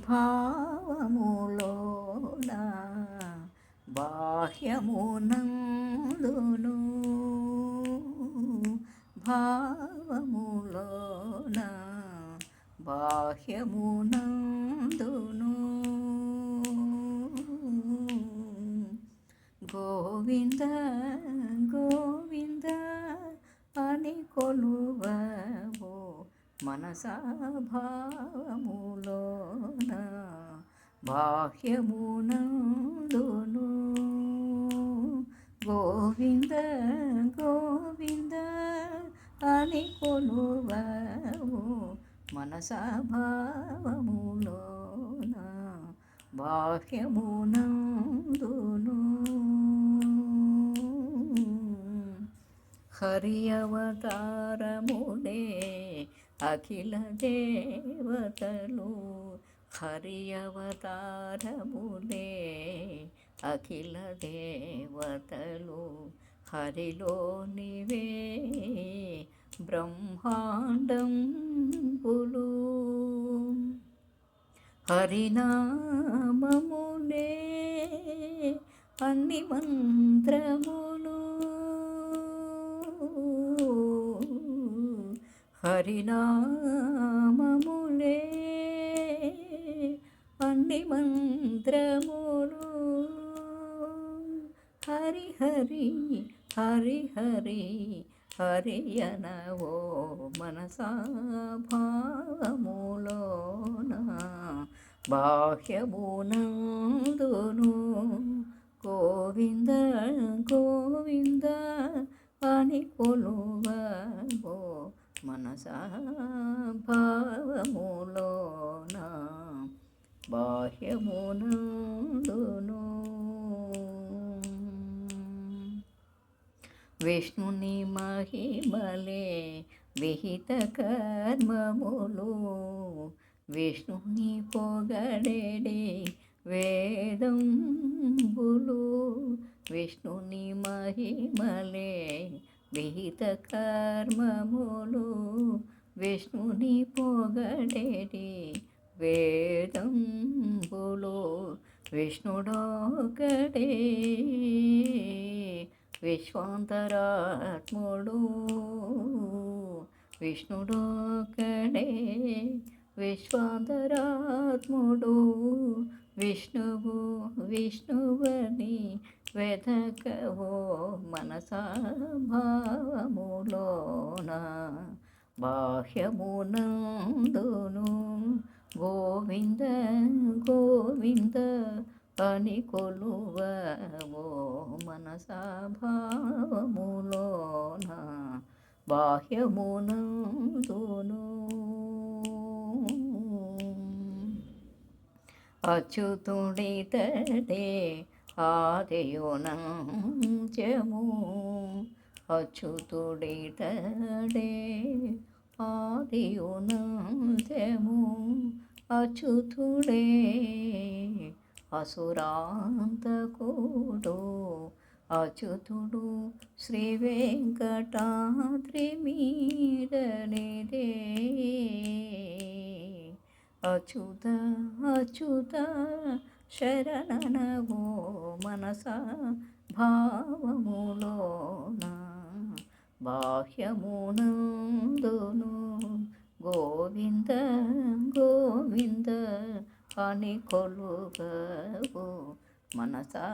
భావములోన బాహ్యమునందును భావములోన బాహ్యమునందును మనసాభావములోన బాహ్యమునందును. గోవింద గోవింద అని కొలువవు మనసాభావములోన బాహ్యమునందును. హరి అవతారములే అఖిల దేవతలు హరి అవతారములే అఖిల దేవతలు హరిలోనివే బ్రహ్మాండంబులు హరినామమునే అన్ని మంత్రము హరినామములే అన్ని మంత్రములు. హరి హరి హరి హరి హరియనవో మనసా భావములోన బాహ్యమునందును గోవింద గోవింద మనసా బాహ్యమునందును విష్ణుని మహిమలే విహిత కర్మములు. విష్ణుని పొగడేడే వేదంబులు. విష్ణుని మహిమలే విహిత కర్మములు విష్ణుని పొగడేడి వేదంబులు విష్ణుడోకడే విశ్వాంతరాత్ముడు విష్ణుడోకడే. విశ్వాంతరాత్ముడు విష్ణువు విష్ణువని వెదకవో మనసాభావములోన బాహ్యమునందును. గోవింద గోవింద అని కొలువవో మనసాభావములోన బాహ్యమునందును. అచ్యుతుడితడే ఆదియునంచము అచ్యుతుడితడే ఆదియునంచము అచ్యుతుడే అసురాంతకుడు అచ్యుతుడు శ్రీ వెంకటాద్రి మీదనిదే అచ్యుత అచ్యుత శరణనవో మనసా భావములోన బాహ్యమునందును. గోవింద గోవింద అని కొలుగవు మనసా.